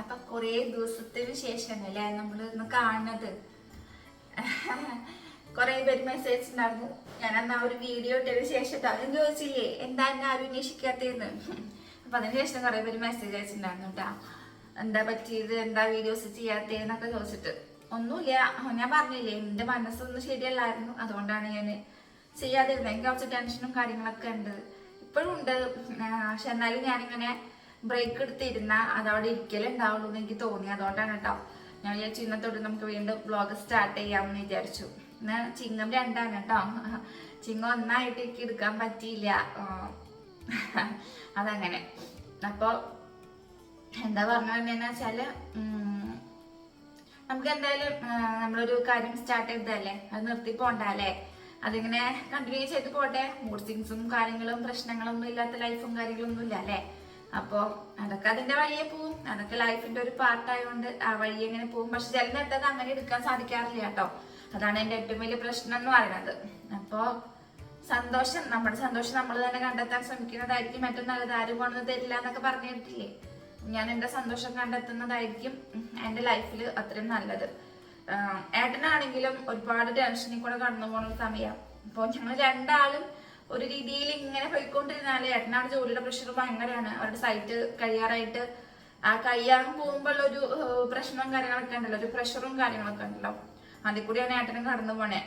അപ്പൊ കുറേ ദിവസത്തിന് അല്ലേ നമ്മൾ ഇന്ന് കാണുന്നത്? കുറെ പേര് മെസ്സേജ് ഉണ്ടായിരുന്നു ഞാൻ അന്ന് ആ ഒരു വീഡിയോ ഇട്ടതിന് ശേഷം അതും ചോദിച്ചില്ലേ എന്താ എന്നെ ആരും അന്വേഷിക്കാത്തേന്ന് അപ്പൊ അതിന് ശേഷം കുറെ പേര് മെസ്സേജ് അയച്ചിട്ടുണ്ടായിരുന്നു കേട്ടാ എന്താ പറ്റിയത്? എന്താ വീഡിയോസ് ചെയ്യാത്തേന്നൊക്കെ ചോദിച്ചിട്ട്. ഒന്നുമില്ല ഞാൻ പറഞ്ഞില്ലേ എന്റെ മനസ്സൊന്നും ശരിയല്ലായിരുന്നു. അതുകൊണ്ടാണ് ഞാൻ ചെയ്യാതിരുന്നത് എനിക്ക് കുറച്ച് ടെൻഷനും കാര്യങ്ങളൊക്കെ ഉണ്ട് ഇപ്പോഴും ഉണ്ട്. പക്ഷെ എന്നാലും ഞാനിങ്ങനെ ബ്രേക്ക് എടുത്തിരുന്ന അതവിടെ ഇരിക്കലുണ്ടാവുള്ളൂ എന്ന് എനിക്ക് തോന്നി. അതുകൊണ്ടാണ് കേട്ടോ ഞാൻ വിചാരിച്ചു ഇന്നത്തോട്ട് നമുക്ക് വീണ്ടും ബ്ലോഗ് സ്റ്റാർട്ട് ചെയ്യാമെന്ന് വിചാരിച്ചു. ഇന്ന് ചിങ്ങം രണ്ടാണ് കേട്ടോ ചിങ്ങം ഒന്നായിട്ട് എനിക്ക് എടുക്കാൻ പറ്റിയില്ല. അതങ്ങനെ. അപ്പോ എന്താ പറഞ്ഞതെന്ന് വെച്ചാൽ ഉം, നമുക്ക് എന്തായാലും നമ്മളൊരു കാര്യം സ്റ്റാർട്ട് ചെയ്തതല്ലേ? അത് നിർത്തി പോണ്ടല്ലേ അതിങ്ങനെ കണ്ടിന്യൂ ചെയ്ത് പോട്ടെ. മൂഡ് സിങ്സും കാര്യങ്ങളും പ്രശ്നങ്ങളൊന്നും ഇല്ലാത്ത ലൈഫും കാര്യങ്ങളൊന്നും ഇല്ല അല്ലേ? അപ്പോൾ അതൊക്കെ അതിന്റെ വഴിയെ പോവും. അതൊക്കെ ലൈഫിന്റെ ഒരു പാർട്ടായതുകൊണ്ട് ആ വഴി എങ്ങനെ പോവും. പക്ഷെ ചില നേരത്തൊക്കെ അങ്ങനെ എടുക്കാൻ സാധിക്കാറില്ല കേട്ടോ. അതാണ് എന്റെ ഏറ്റവും വലിയ പ്രശ്നം എന്ന് പറയുന്നത്. അപ്പോൾ സന്തോഷം നമ്മുടെ സന്തോഷം നമ്മൾ തന്നെ കണ്ടെത്താൻ ശ്രമിക്കുന്നതായിരിക്കും. ഏറ്റവും നല്ലത് ആരും കൊണ്ടു തരില്ല എന്നൊക്കെ പറഞ്ഞു കേട്ടില്ലേ ഞാൻ എന്റെ സന്തോഷം കണ്ടെത്തുന്നതായിരിക്കും എന്റെ ലൈഫിൽ അത്രയും നല്ലത്. ഏട്ടനാണെങ്കിലും ഒരുപാട് ടെൻഷനിൽ കൂടെ കടന്നു പോകുന്ന സമയം. അപ്പോൾ ഞങ്ങൾ രണ്ടാളും ഒരു രീതിയിൽ ഇങ്ങനെ പോയിക്കൊണ്ടിരുന്നാൽ ഏട്ടനാണ് ജോലിയുടെ പ്രഷർ ഭയങ്കരമാണ്. അവരുടെ സൈറ്റ് കഴിയാറായിട്ട് ആ കയ്യാറും പോകുമ്പോൾ ഒരു പ്രശ്നവും കാര്യങ്ങളൊക്കെ ഉണ്ടല്ലോ. ഒരു പ്രഷറും കാര്യങ്ങളൊക്കെ ഉണ്ടല്ലോ. അതിൽ കൂടിയാണ് ഏട്ടനും കടന്നു പോണേ.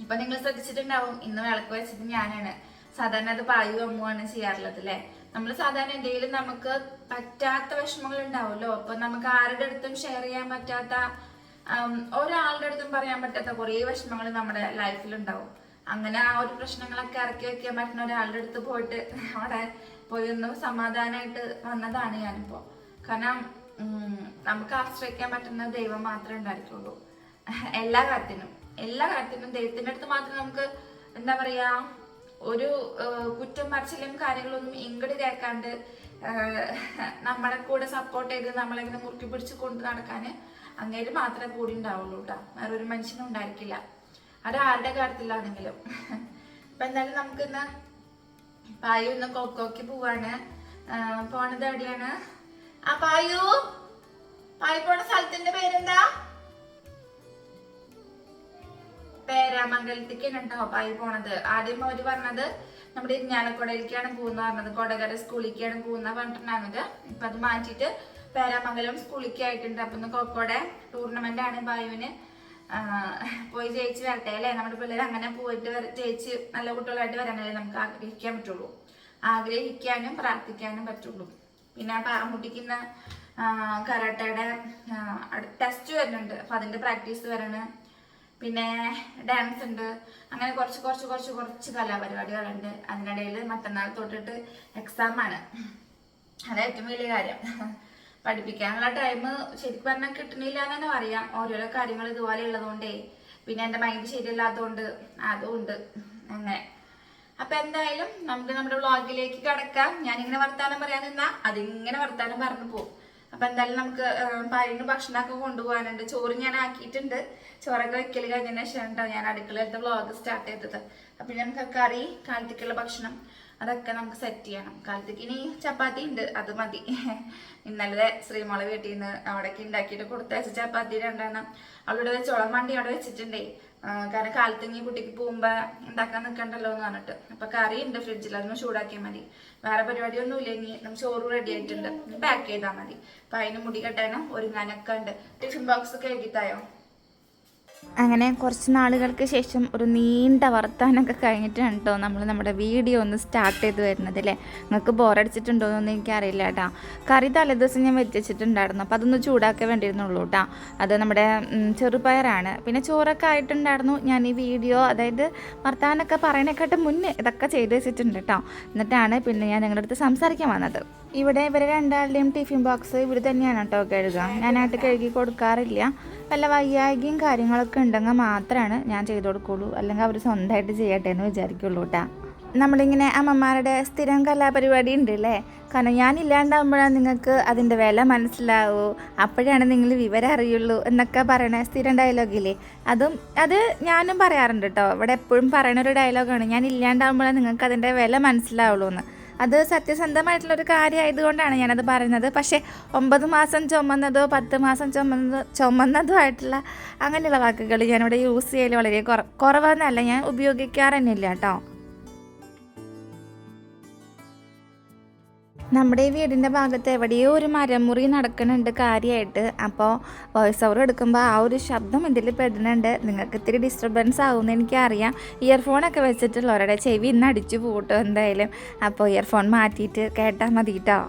ഇപ്പൊ നിങ്ങൾ ശ്രദ്ധിച്ചിട്ടുണ്ടാവും ഇന്ന് വിളക്ക് വെച്ചിട്ട് ഞാനാണ്. സാധാരണ അത് പായു അമ്മുവാണ് ചെയ്യാറുള്ളത് അല്ലെ നമ്മൾ സാധാരണ എന്തെങ്കിലും നമുക്ക് പറ്റാത്ത വിഷമങ്ങൾ ഉണ്ടാവുമല്ലോ. അപ്പൊ നമുക്ക് ആരുടെ അടുത്തും ഷെയർ ചെയ്യാൻ പറ്റാത്ത ഒരാളുടെ അടുത്തും പറയാൻ പറ്റാത്ത കുറേ വിഷമങ്ങൾ നമ്മുടെ ലൈഫിൽ ഉണ്ടാവും. അങ്ങനെ ആ ഒരു പ്രശ്നങ്ങളൊക്കെ ഇറക്കി വെക്കാൻ പറ്റുന്ന ഒരാളുടെ അടുത്ത് പോയിട്ട് അവിടെ പോയി ഒന്ന് സമാധാനമായിട്ട് വന്നതാണ് ഞാനിപ്പോ. കാരണം നമുക്ക് ആശ്രയിക്കാൻ പറ്റുന്ന ദൈവം മാത്രമേ ഉണ്ടായിരിക്കുള്ളൂ എല്ലാ കാര്യത്തിനും എല്ലാ കാര്യത്തിനും ദൈവത്തിന്റെ അടുത്ത് മാത്രം നമുക്ക് എന്താ പറയാ ഒരു കുറ്റം പറച്ചിലും കാര്യങ്ങളൊന്നും ഇങ്ങട് കേൾക്കാണ്ട് നമ്മളെ കൂടെ സപ്പോർട്ട് ചെയ്ത് നമ്മളെ ഇങ്ങനെ മുറുക്കി പിടിച്ച് കൊണ്ട് നടക്കാന് അങ്ങേര് മാത്രമേ കൂടി ഉണ്ടാവുള്ളൂ കേട്ടോ വേറൊരു മനുഷ്യനും ഉണ്ടായിരിക്കില്ല. അത് ആരുടെ കാര്യത്തിലാണെങ്കിലും. അപ്പൊ എന്തായാലും നമുക്കിന്ന് പായു ഇന്ന് കൊക്കോക്ക് പോവാണ്. പോണത് എവിടെയാണ് ആ പായു. പായു പോണ സ്ഥലത്തിന്റെ പേരെന്താ? പേരാമംഗലത്തേക്കാണ് കേട്ടോ പായു പോണത്. ആദ്യം അവർ പറഞ്ഞത് നമ്മുടെ ഇരിഞ്ഞാലക്കുടയിലേക്കാണ് പോകുന്ന പറഞ്ഞത്. കൊടകര സ്കൂളിലേക്കാണ് പോകുന്ന പറഞ്ഞിട്ടുണ്ടായിരുന്നത്. ഇപ്പൊ അത് മാറ്റിയിട്ട് പേരാമംഗലം സ്കൂളിലേക്ക് ആയിട്ടുണ്ട് അപ്പൊ ഇന്ന് കൊക്കോടെ ടൂർണമെന്റ് ആണ് ബായുവിന് പോയി ജയിച്ച് വരട്ടെ അല്ലേ? നമ്മുടെ പിള്ളേർ അങ്ങനെ പോയിട്ട് ജയിച്ച് നല്ല കുട്ടികളായിട്ട് വരാനല്ലേ നമുക്ക് ആഗ്രഹിക്കാൻ പറ്റുള്ളൂ. ആഗ്രഹിക്കാനും പ്രാർത്ഥിക്കാനും പറ്റുള്ളൂ. പിന്നെ ആ പാറമുട്ടിക്ക് ഇന്ന് കരാട്ടയുടെ ടെസ്റ്റ് വരുന്നുണ്ട്. അപ്പൊ അതിന്റെ പ്രാക്ടീസ് വരണം. പിന്നെ ഡാൻസ് ഉണ്ട്. അങ്ങനെ കുറച്ച് കുറച്ച് കുറച്ച് കുറച്ച് കലാപരിപാടികളുണ്ട് അതിനിടയിൽ മറ്റന്നാൾ തൊട്ടിട്ട് എക്സാം ആണ്. അത് ഏറ്റവും വലിയ കാര്യം. പഠിപ്പിക്കാനുള്ള ടൈം ശരിക്കും പറഞ്ഞാൽ കിട്ടണില്ല എന്ന് പറയാം. ഓരോരോ കാര്യങ്ങൾ ഇതുപോലെ ഉള്ളതുകൊണ്ടേ. പിന്നെ എന്റെ മൈൻഡ് ശരിയല്ലാത്തതുകൊണ്ട് അതും ഉണ്ട് അങ്ങനെ. അപ്പൊ എന്തായാലും നമുക്ക് നമ്മുടെ വ്ളോഗിലേക്ക് കടക്കാം. ഞാൻ ഇങ്ങനെ വർത്താനം പറയാൻ നിന്നാ അതിങ്ങനെ വർത്താനം പറഞ്ഞു പോകും അപ്പൊ എന്തായാലും നമുക്ക് പയ്യന് ഭക്ഷണമൊക്കെ കൊണ്ടുപോകാനുണ്ട്. ചോറ് ഞാൻ ആക്കിയിട്ടുണ്ട്. ചോറൊക്കെ വെക്കൽ കഴിഞ്ഞതിന് ശേഷം ഞാൻ അടുക്കളയിലത്തെ വ്ളോഗ് സ്റ്റാർട്ട് ചെയ്തത്. അപ്പൊ നമുക്ക് കറി കാലത്തേക്കുള്ള ഭക്ഷണം അതൊക്കെ നമുക്ക് സെറ്റ് ചെയ്യണം. കാലത്തേക്ക് ഇനി ചപ്പാത്തി ഉണ്ട് അത് മതി. ഇന്നലെ ശ്രീമോളെ വീട്ടിൽ നിന്ന് അവിടേക്ക് ഉണ്ടാക്കിയിട്ട് കൊടുത്തയച്ച ചപ്പാത്തി രണ്ടെണ്ണം. അവളുടെ ചോളം വണ്ടി അവിടെ വെച്ചിട്ടുണ്ടേ. കാരണം കാലത്ത് ഇനി കുട്ടിക്ക് പോകുമ്പോ ഉണ്ടാക്കാൻ നിൽക്കണ്ടല്ലോ എന്ന് പറഞ്ഞിട്ട്. അപ്പൊ കറി ഉണ്ട് ഫ്രിഡ്ജിൽ അതൊന്ന് ചൂടാക്കിയാൽ മതി. വേറെ പരിപാടിയൊന്നും ഇല്ല ഇനി. നമ്മൾ ചോറ് റെഡി ആയിട്ടുണ്ട്. പാക്ക് ചെയ്താൽ മതി. അപ്പൊ അതിന് മുടി കെട്ടാനും ഒരുങ്ങാനൊക്കെ ഉണ്ട്. ടിഫിൻ ബോക്സ് ഒക്കെ എഴുതിത്തായോ? അങ്ങനെ കുറച്ച് നാളുകൾക്ക് ശേഷം ഒരു നീണ്ട വർത്താനമൊക്കെ കഴിഞ്ഞിട്ടാണ് കേട്ടോ നമ്മൾ നമ്മുടെ വീഡിയോ ഒന്ന് സ്റ്റാർട്ട് ചെയ്ത് വരുന്നത് അല്ലേ നിങ്ങൾക്ക് ബോറടിച്ചിട്ടുണ്ടോ എന്നൊന്നും എനിക്കറിയില്ല കേട്ടോ കറി തലേദിവസം ഞാൻ വെച്ചിട്ടുണ്ടായിരുന്നു അപ്പോൾ അതൊന്ന് ചൂടാക്കാൻ വേണ്ടിയിരുന്നുള്ളൂ കേട്ടോ അത് നമ്മുടെ ചെറുപയറാണ്. പിന്നെ ചോറൊക്കെ ആയിട്ടുണ്ടായിരുന്നു. ഞാൻ ഈ വീഡിയോ അതായത് വർത്താനമൊക്കെ പറയണേക്കാട്ട് മുന്നേ ഇതൊക്കെ ചെയ്ത് വെച്ചിട്ടുണ്ട് കേട്ടോ എന്നിട്ടാണ് പിന്നെ ഞാൻ നിങ്ങളുടെ അടുത്ത് സംസാരിക്കാൻ വന്നത്. ഇവിടെ ഇവരെ രണ്ടാളുടെയും ടിഫിൻ ബോക്സ് ഇവിടെ തന്നെയാണ് കേട്ടോ കഴുകുക. ഞാനായിട്ട് കഴുകി കൊടുക്കാറില്ല. വല്ല വയ്യായികയും കാര്യങ്ങളൊക്കെ ഉണ്ടെങ്കിൽ മാത്രമാണ് ഞാൻ ചെയ്തു കൊടുക്കുള്ളൂ. അല്ലെങ്കിൽ അവർ സ്വന്തമായിട്ട് ചെയ്യട്ടെ എന്ന് വിചാരിക്കുള്ളൂ കേട്ടാ. നമ്മളിങ്ങനെ അമ്മമാരുടെ സ്ഥിരം കലാപരിപാടി ഉണ്ട് അല്ലേ കാരണം ഞാൻ ഇല്ലാണ്ടാകുമ്പോഴാണ് നിങ്ങൾക്ക് അതിന്റെ വില മനസ്സിലാവൂ. അപ്പോഴാണ് നിങ്ങൾ വിവരം അറിയുള്ളൂ എന്നൊക്കെ പറയണ സ്ഥിരം ഡയലോഗില്ലേ അതും അത് ഞാനും പറയാറുണ്ട് കേട്ടോ. ഇവിടെ എപ്പോഴും പറയണ ഒരു ഡയലോഗാണ് ഞാൻ ഇല്ലാണ്ടാകുമ്പോഴാണ് നിങ്ങൾക്ക് അതിന്റെ വില മനസ്സിലാവുള്ളൂ എന്ന്. അത് സത്യസന്ധമായിട്ടുള്ളൊരു കാര്യമായതുകൊണ്ടാണ് ഞാനത് പറയുന്നത്. പക്ഷേ ഒമ്പത് മാസം ചുമന്നതോ പത്ത് മാസം ചുമന്നതോ ചുമന്നതോ ആയിട്ടുള്ള അങ്ങനെയുള്ള വാക്കുകൾ ഞാനിവിടെ യൂസ് ചെയ്യൽ വളരെ കുറ കുറവെന്നല്ല ഞാൻ ഉപയോഗിക്കാറ് തന്നെ കേട്ടോ. നമ്മുടെ ഈ വീടിന്റെ ഭാഗത്ത് എവിടെയോ ഒരു മരമുറി നടക്കുന്നുണ്ട് കാര്യമായിട്ട്. അപ്പോൾ വോയിസ് ഓവർ എടുക്കുമ്പോൾ ആ ഒരു ശബ്ദം ഇതിൽ പെടുന്നുണ്ട്. നിങ്ങൾക്ക് ഇത്തിരി ഡിസ്റ്റർബൻസ് ആവുമെന്ന് എനിക്കറിയാം. ഇയർഫോണൊക്കെ വെച്ചിട്ടുള്ളവരുടെ ചെവി ഇന്ന് അടിച്ചു പോട്ടോ എന്തായാലും. അപ്പോൾ ഇയർഫോൺ മാറ്റിയിട്ട് കേട്ടാൽ മതി കേട്ടോ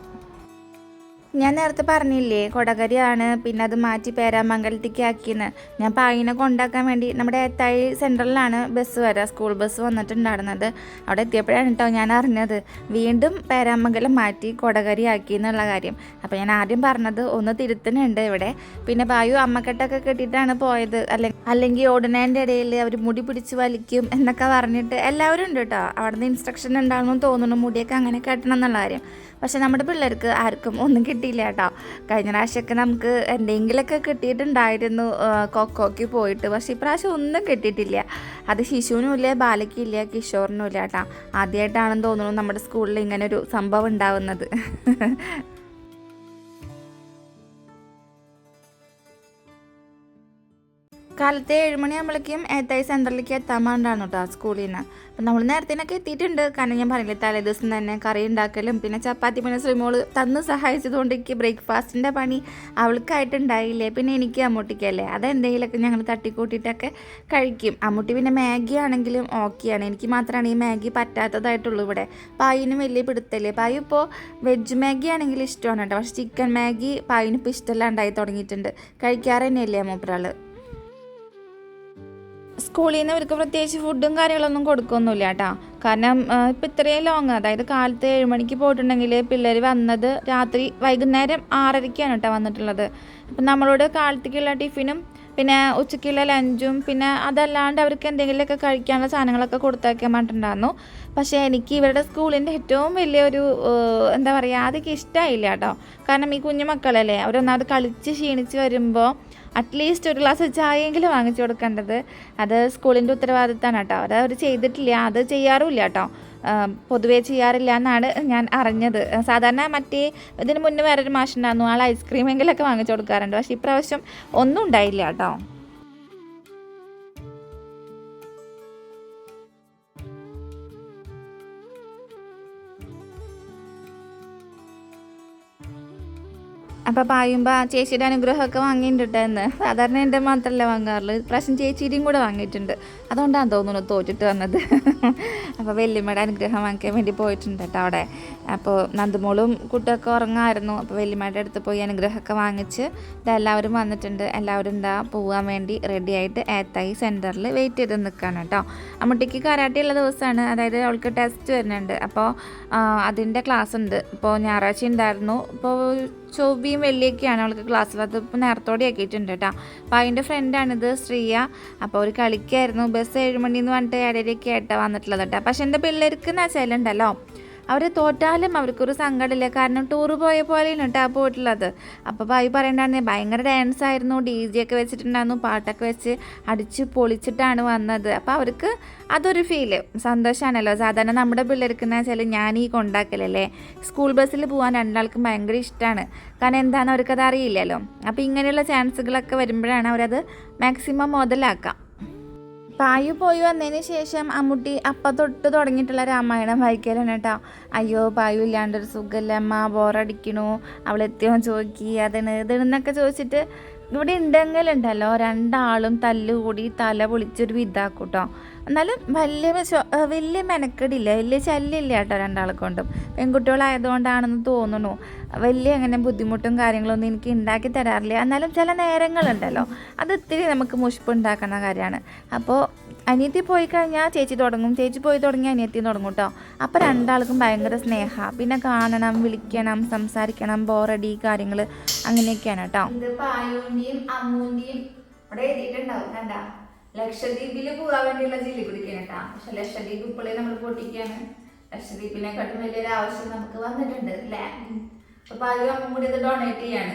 ഞാൻ നേരത്തെ പറഞ്ഞില്ലേ കൊടകരിയാണ്. പിന്നെ അത് മാറ്റി പേരാമംഗലത്തേക്ക് ആക്കിയെന്ന്. ഞാൻ പായിനെ കൊണ്ടാക്കാൻ വേണ്ടി നമ്മുടെ ഏത്തായി സെൻട്രലിലാണ് ബസ് വരിക സ്കൂൾ ബസ് വന്നിട്ടുണ്ടായിരുന്നത്. അവിടെ എത്തിയപ്പോഴാണ് കേട്ടോ ഞാൻ അറിഞ്ഞത്. വീണ്ടും പേരാമംഗലം മാറ്റി കൊടകരി ആക്കി എന്നുള്ള കാര്യം. അപ്പോൾ ഞാൻ ആദ്യം പറഞ്ഞത് ഒന്ന് തിരുത്തനുണ്ട് ഇവിടെ. പിന്നെ ബായു അമ്മക്കെട്ടൊക്കെ കെട്ടിയിട്ടാണ് പോയത്. അല്ലെ അല്ലെങ്കിൽ ഓടുന്നതിന്റെ ഇടയിൽ അവർ മുടി പിടിച്ച് വലിക്കും എന്നൊക്കെ പറഞ്ഞിട്ട് എല്ലാവരും ഉണ്ട് കേട്ടോ. അവിടുന്ന് ഇൻസ്ട്രക്ഷൻ ഉണ്ടാകണമെന്ന് തോന്നുന്നു മുടിയൊക്കെ അങ്ങനെ കെട്ടണം എന്നുള്ള കാര്യം. പക്ഷെ നമ്മുടെ പിള്ളേർക്ക് ആർക്കും ഒന്നും കിട്ടിയില്ല കേട്ടോ. കഴിഞ്ഞ പ്രാവശ്യമൊക്കെ നമുക്ക് എന്തെങ്കിലുമൊക്കെ കിട്ടിയിട്ടുണ്ടായിരുന്നു കൊക്കോക്ക് പോയിട്ട്. പക്ഷേ ഇപ്രാവശ്യം ഒന്നും കിട്ടിയിട്ടില്ല. അത് ശിശുവിനും ഇല്ല ബാലയ്ക്കും ഇല്ല കിഷോറിനും ഇല്ല കേട്ടോ. ആദ്യമായിട്ടാണെന്ന് തോന്നുന്നു നമ്മുടെ സ്കൂളിൽ ഇങ്ങനെ ഒരു സംഭവം ഉണ്ടാവുന്നത്. കാലത്തെ ഏഴുമണിയാകുമ്പോഴേക്കും ഏത്തായി സെന്ററിലേക്ക് എത്താൻ വേണ്ടാണ് കേട്ടോ സ്കൂളിൽ നിന്ന് അപ്പം നമ്മൾ നേരത്തേനൊക്കെ എത്തിയിട്ടുണ്ട്. കാരണം ഞാൻ പറഞ്ഞില്ലേ തലേ ദിവസം തന്നെ കറി ഉണ്ടാക്കലും പിന്നെ ചപ്പാത്തി പിന്നെ ശ്രീമോൾ തന്ന് സഹായിച്ചതുകൊണ്ട് എനിക്ക് ബ്രേക്ക്ഫാസ്റ്റിന്റെ പണി അവൾക്കായിട്ടുണ്ടായില്ലേ പിന്നെ എനിക്ക് അമ്മൂട്ടിക്കല്ലേ അതെന്തെങ്കിലുമൊക്കെ ഞങ്ങൾ തട്ടിക്കൂട്ടിയിട്ടൊക്കെ കഴിക്കും. അമ്മൂട്ടി പിന്നെ മാഗി ആണെങ്കിലും ഓക്കെയാണ് എനിക്ക് മാത്രമാണ് ഈ മാഗി പറ്റാത്തതായിട്ടുള്ളൂ ഇവിടെ. പായിനും വലിയ പിടുത്തല്ലേ? പായു ഇപ്പോൾ വെജ് മാഗി ആണെങ്കിൽ ഇഷ്ടമാണ് കേട്ടോ. പക്ഷേ ചിക്കൻ മാഗി പായിനിപ്പോൾ ഇഷ്ടമല്ലാണ്ടായി തുടങ്ങിയിട്ടുണ്ട്. കഴിക്കാറ് തന്നെയല്ലേ മൂപ്പരാൾ സ്കൂളിൽ നിന്ന് ഇവർക്ക് പ്രത്യേകിച്ച് ഫുഡും കാര്യങ്ങളൊന്നും കൊടുക്കൊന്നുമില്ല കേട്ടോ കാരണം ഇപ്പം ഇത്രയും ലോങ് അതായത് കാലത്ത് ഏഴ് മണിക്ക് പോയിട്ടുണ്ടെങ്കിൽ പിള്ളേർ വന്നത് രാത്രി വൈകുന്നേരം ആറരയ്ക്കാണ് കേട്ടോ വന്നിട്ടുള്ളത്. അപ്പം നമ്മളോട് കാലത്തേക്കുള്ള ടിഫിനും പിന്നെ ഉച്ചയ്ക്കുള്ള ലഞ്ചും പിന്നെ അതല്ലാണ്ട് അവർക്ക് എന്തെങ്കിലുമൊക്കെ കഴിക്കാനുള്ള സാധനങ്ങളൊക്കെ കൊടുത്തേക്കാൻ പറഞ്ഞിട്ടുണ്ടായിരുന്നു. പക്ഷേ എനിക്ക് ഇവരുടെ സ്കൂളിന്റെ ഏറ്റവും വലിയൊരു എന്താ പറയുക അതൊക്കെ ഇഷ്ടമായില്ല കേട്ടോ കാരണം ഈ കുഞ്ഞു മക്കളല്ലേ അവരൊന്നാമത് കളിച്ച് ക്ഷീണിച്ച് വരുമ്പോൾ അറ്റ്ലീസ്റ്റ് ഒരു ഗ്ലാസ് ചായയെങ്കിലും വാങ്ങിച്ചു കൊടുക്കേണ്ടത്. അത് സ്കൂളിന്റെ ഉത്തരവാദിത്തമാണ് കേട്ടോ അത് അവർ ചെയ്തിട്ടില്ല. അത് ചെയ്യാറുമില്ല കേട്ടോ പൊതുവേ ചെയ്യാറില്ല എന്നാണ് ഞാൻ അറിഞ്ഞത്. സാധാരണ മറ്റേ ഇതിന് മുന്നേ വേറൊരു മാഷുണ്ടായിരുന്നു ആൾ ഐസ്ക്രീമെങ്കിലൊക്കെ വാങ്ങിച്ചു കൊടുക്കാറുണ്ട്. പക്ഷേ ഇപ്രാവശ്യം ഒന്നും ഉണ്ടായില്ല കേട്ടോ അപ്പോൾ പായുമ്പോൾ ചേച്ചിയുടെ അനുഗ്രഹമൊക്കെ വാങ്ങിയിട്ടുണ്ടെന്ന് സാധാരണ എന്റെ മാത്രമല്ല വാങ്ങാറുള്ളൂ ഇപ്രാവശ്യം ചേച്ചിയുടെയും കൂടെ വാങ്ങിയിട്ടുണ്ട്. അതുകൊണ്ടാണ് തോന്നുന്നു തോറ്റിട്ട് വന്നത്. അപ്പോൾ വല്യമ്മയുടെ അനുഗ്രഹം വാങ്ങിക്കാൻ വേണ്ടി പോയിട്ടുണ്ട് കേട്ടോ അവിടെ. അപ്പോൾ നന്ദുമോളും കുട്ടിയൊക്കെ ഉറങ്ങായിരുന്നു. അപ്പോൾ വല്യമ്മയുടെ അടുത്ത് പോയി അനുഗ്രഹമൊക്കെ വാങ്ങിച്ച് എല്ലാവരും വന്നിട്ടുണ്ട്. എല്ലാവരും എന്താ പോകാൻ വേണ്ടി റെഡി ആയിട്ട് ഏത്തായി സെന്ററിൽ വെയിറ്റ് ചെയ്ത് നിൽക്കുകയാണ് കേട്ടോ. അമ്മുട്ടിക്ക് കരാട്ടെ ഉള്ള ദിവസമാണ്. അതായത് അവൾക്ക് ടെസ്റ്റ് വരുന്നുണ്ട്. അപ്പോൾ അതിന്റെ ക്ലാസ് ഉണ്ട്. ഇപ്പോൾ ഞായറാഴ്ച ഉണ്ടായിരുന്നു. ഇപ്പോൾ ചൊവ്വയും വെള്ളിയൊക്കെയാണ് അവൾക്ക് ക്ലാസ്സിൽ അത് ഇപ്പോൾ നേരത്തോടെ ആക്കിയിട്ടുണ്ട് കേട്ടോ. അപ്പോൾ അതിന്റെ ഫ്രണ്ടാണിത് ശ്രീയ. അപ്പോൾ അവർ കളിക്കായിരുന്നു. ബസ് ഏഴ് മണിന്ന് പറഞ്ഞിട്ട് ഏഴരയൊക്കെ ആയിട്ടാണ് വന്നിട്ടുള്ളത് കേട്ടോ. പക്ഷെ എന്റെ പിള്ളേർക്ക് എന്ന് വെച്ചാലുണ്ടല്ലോ അവർ തോറ്റാലും അവർക്കൊരു സങ്കടമില്ല. കാരണം ടൂർ പോയ പോലെയാണ് കേട്ടോ ആ പോയിട്ടുള്ളത് അപ്പോൾ ഭായി പറയണ്ടായിരുന്നു ഭയങ്കര ഡാൻസ് ആയിരുന്നു. ഡി ജെ ഒക്കെ വെച്ചിട്ടുണ്ടായിരുന്നു പാട്ടൊക്കെ വെച്ച് അടിച്ച് പൊളിച്ചിട്ടാണ് വന്നത്. അപ്പോൾ അവർക്ക് അതൊരു ഫീൽ സന്തോഷമാണല്ലോ സാധാരണ നമ്മുടെ പിള്ളേർക്ക് എന്ന് വെച്ചാൽ ഞാൻ ഈ കൊണ്ടാക്കലല്ലേ സ്കൂൾ ബസ്സിൽ പോകാൻ രണ്ടാൾക്കും ഭയങ്കര ഇഷ്ടമാണ് കാരണം എന്താണെന്ന് അവർക്കത് അറിയില്ലല്ലോ. അപ്പോൾ ഇങ്ങനെയുള്ള ചാൻസുകളൊക്കെ വരുമ്പോഴാണ് അവരത് മാക്സിമം മുതലാക്കാം. പായു പോയി വന്നതിന് ശേഷം അമ്മുട്ടി അപ്പം തൊട്ട് തുടങ്ങിയിട്ടുള്ള രാമായണം വായിക്കലാണ് കേട്ടോ. അയ്യോ പായു ഇല്ലാണ്ടൊരു സുഖമല്ല അമ്മ ബോറടിക്കണു അവൾ എത്തിയോ ചോദിക്കി അതിന് ഇതെന്നൊക്കെ ചോദിച്ചിട്ട് ഇവിടെ ഉണ്ടെങ്കിലുണ്ടല്ലോ രണ്ടാളും തല്ലുകൂടി തല പൊളിച്ചൊരു വിധാക്കും കേട്ടോ എന്നാലും വലിയ വലിയ മെനക്കെടില്ല. വലിയ ശല്യമില്ല കേട്ടോ രണ്ടാളെ കൊണ്ടും. പെൺകുട്ടികളായതുകൊണ്ടാണെന്ന് തോന്നുന്നു. വലിയ അങ്ങനെ ബുദ്ധിമുട്ടും കാര്യങ്ങളൊന്നും എനിക്ക് ഉണ്ടാക്കി തരാറില്ല. എന്നാലും ചില നേരങ്ങളുണ്ടല്ലോ. അത് ഇത്തിരി നമുക്ക് മുഷിപ്പുണ്ടാക്കുന്ന കാര്യമാണ്. അപ്പോൾ അനിയത്തി പോയി കഴിഞ്ഞാൽ ചേച്ചി തുടങ്ങും. ചേച്ചി പോയി തുടങ്ങി അനിയത്തി തുടങ്ങും കേട്ടോ അപ്പോൾ രണ്ടാൾക്കും ഭയങ്കര സ്നേഹ. പിന്നെ കാണണം വിളിക്കണം സംസാരിക്കണം ബോറടി കാര്യങ്ങൾ അങ്ങനെയൊക്കെയാണ് കേട്ടോ അമ്മൂന്റെയും ഇവിടെ എഴുതിയിട്ടുണ്ടാവും കണ്ട? ലക്ഷദ്വീപിൽ പോകാൻ വേണ്ടിയുള്ള ജില്ലി കുടിക്കണം കേട്ടാ പക്ഷെ ലക്ഷദ്വീപ് ഇപ്പോഴേ നമ്മൾ പൊട്ടിക്കാണ്. ലക്ഷദ്വീപിനെക്കാട്ടും വലിയൊരു ആവശ്യം നമുക്ക് വന്നിട്ടുണ്ട് അല്ലേ? അപ്പൊ അമ്മ കൂടി ഇത് ഡൊണേറ്റ് ചെയ്യാണ്.